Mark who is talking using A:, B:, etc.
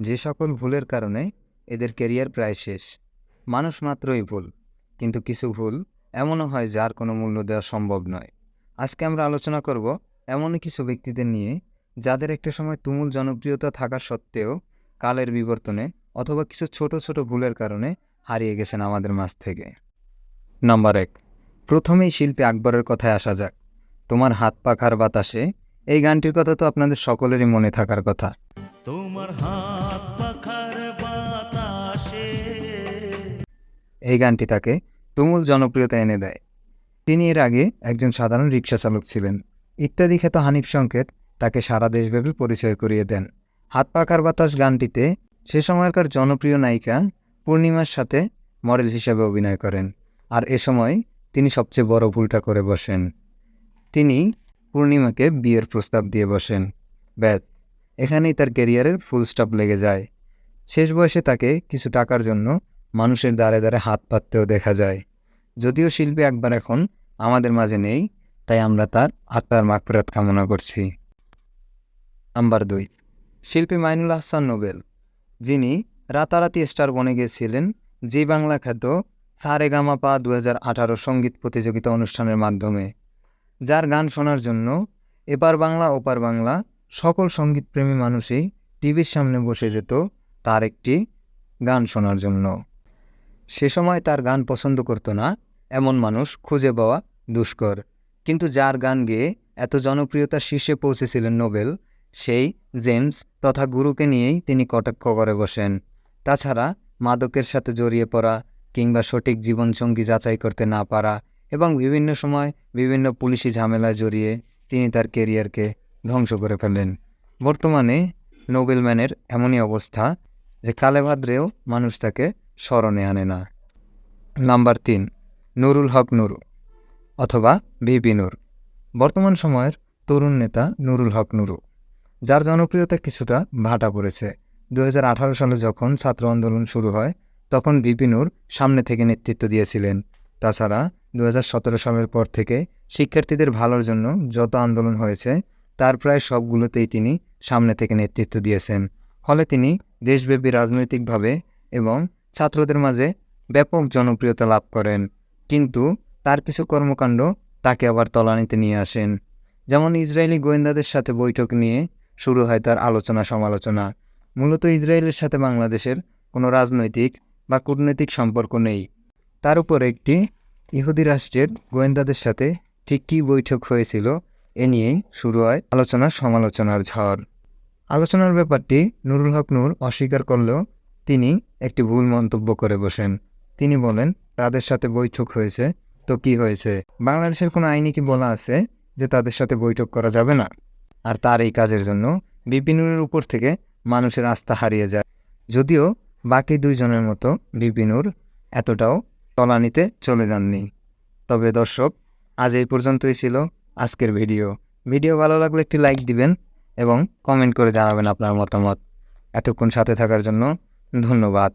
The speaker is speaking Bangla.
A: যে সকল ভুলের কারণে এদের কেরিয়ার প্রায় শেষ। মানুষ মাত্রই ভুল, কিন্তু কিছু ভুল এমনও হয় যার কোনো মূল্য দেওয়া সম্ভব নয়। আজকে আমরা আলোচনা করব এমনই কিছু ব্যক্তিদের নিয়ে যাদের একটা সময় তুমুল জনপ্রিয়তা থাকা সত্ত্বেও কালের বিবর্তনে অথবা কিছু ছোট ছোট ভুলের কারণে হারিয়ে গেছেন আমাদের মাঝ থেকে। নাম্বার এক, প্রথমেই শিল্পী আকবরের কথায় আসা যাক। তোমার হাত পাখার বাতাসে এই গানটির কথা তো আপনাদের সকলেরই মনে থাকার কথা।
B: তোমার হাত পাখার বাতাসে।
A: এই গানটি তাকে তুমুল জনপ্রিয়তা এনে দেয়। তিনি এর আগে একজন সাধারণ রিক্সা চালক ছিলেন। ইত্যাদি খ্যাত হানিফ সংকেত তাকে সারা দেশব্যাপী পরিচয় করিয়ে দেন। হাত পাখার বাতাস গানটিতে সে সময়কার জনপ্রিয় নায়িকা পূর্ণিমার সাথে মডেল হিসেবে অভিনয় করেন। আর এ সময় তিনি সবচেয়ে বড় ভুলটা করে বসেন। তিনি পূর্ণিমাকে বিয়ের প্রস্তাব দিয়ে বসেন। ব্যাস। এখানেই তার ক্যারিয়ারের ফুল স্টপ লেগে যায়। শেষ বয়সে তাকে কিছু টাকার জন্য মানুষের দ্বারে দ্বারে হাত পাততেও দেখা যায়। যদিও শিল্পী একবার এখন আমাদের মাঝে নেই, তাই আমরা তার আত্মার মাগফিরাত কামনা করছি। নাম্বার দুই, শিল্পী মাইনুল হাসান নোবেল। যিনি রাতারাতি স্টার বনে গিয়েছিলেন, জি বাংলা খ্যাত সারে গামাপা দু হাজার আঠারো সংগীত প্রতিযোগিতা অনুষ্ঠানের মাধ্যমে। যার গান শোনার জন্য এপার বাংলা, ওপার বাংলা সকল সঙ্গীতপ্রেমী মানুষই টিভির সামনে বসে যেত তার একটি গান শোনার জন্য। সে সময় তার গান পছন্দ করতো না, এমন মানুষ খুঁজে পাওয়া দুষ্কর। কিন্তু যার গান গেয়ে এত জনপ্রিয়তার শীর্ষে পৌঁছেছিলেন নোবেল, সেই জেমস তথা গুরুকে নিয়েই তিনি কটাক্ষ করে বসেন। তাছাড়া মাদকের সাথে জড়িয়ে পড়া কিংবা সঠিক জীবনসঙ্গী যাচাই করতে না পারা এবং বিভিন্ন সময় বিভিন্ন পুলিশি ঝামেলায় জড়িয়ে তিনি তার কেরিয়ারকে ধ্বংস করে ফেলেন বর্তমানে নোবেলম্যানের এমনই অবস্থা যে কালে ভাদ্রেও মানুষ তাকে স্মরণে আনে না। নাম্বার তিন, নুরুল হক নুরু অথবা বিপি নূর। বর্তমান সময়ের তরুণ নেতা নুরুল হক নুরু, যার জনপ্রিয়তা কিছুটা ভাটা পড়েছে। দু হাজার আঠারো সালে যখন ছাত্র আন্দোলন শুরু হয়, তখন বিপি নূর সামনে থেকে নেতৃত্ব দিয়েছিলেন। তাছাড়া দু হাজার সতেরো সালের পর থেকে শিক্ষার্থীদের ভালোর জন্য যত আন্দোলন হয়েছে তার প্রায় সবগুলোতেই তিনি সামনে থেকে নেতৃত্ব দিয়েছেন। ফলে তিনি দেশব্যাপী রাজনৈতিকভাবে এবং ছাত্রদের মাঝে ব্যাপক জনপ্রিয়তা লাভ করেন। কিন্তু তার কিছু কর্মকাণ্ড তাকে আবার তলানিতে নিয়ে আসেন। যেমন ইসরায়েলি গোয়েন্দাদের সাথে বৈঠক নিয়ে শুরু হয় তার আলোচনা সমালোচনা। মূলত ইসরায়েলের সাথে বাংলাদেশের কোনো রাজনৈতিক বা কূটনৈতিক সম্পর্ক নেই। তার উপর একটি ইহুদি রাষ্ট্রের গোয়েন্দাদের সাথে ঠিক কী বৈঠক হয়েছিল এ নিয়েই শুরু হয় আলোচনা সমালোচনার ঝড়। আলোচনার ব্যাপারটি নুরুল হক নূর অস্বীকার করলেও তিনি একটি ভুল মন্তব্য করে বসেন। তিনি বলেন, তাদের সাথে বৈঠক হয়েছে, তো কি হয়েছে? বাংলাদেশের কোনো আইনে কি বলা আছে যে তাদের সাথে বৈঠক করা যাবে না? আর তার এই কাজের জন্য বিপিনুরের উপর থেকে মানুষের আস্থা হারিয়ে যায়। যদিও বাকি দুইজনের মতো বিপিনুর এতটাও তলানিতে চলে যাননি। তবে দর্শক, আজ এই পর্যন্তই ছিল। আজকের ভিডিও ভিডিও ভালো লাগলে একটি লাইক দিবেন এবং কমেন্ট করে জানাবেন আপনার মতামত। এতক্ষণ সাথে থাকার জন্য ধন্যবাদ।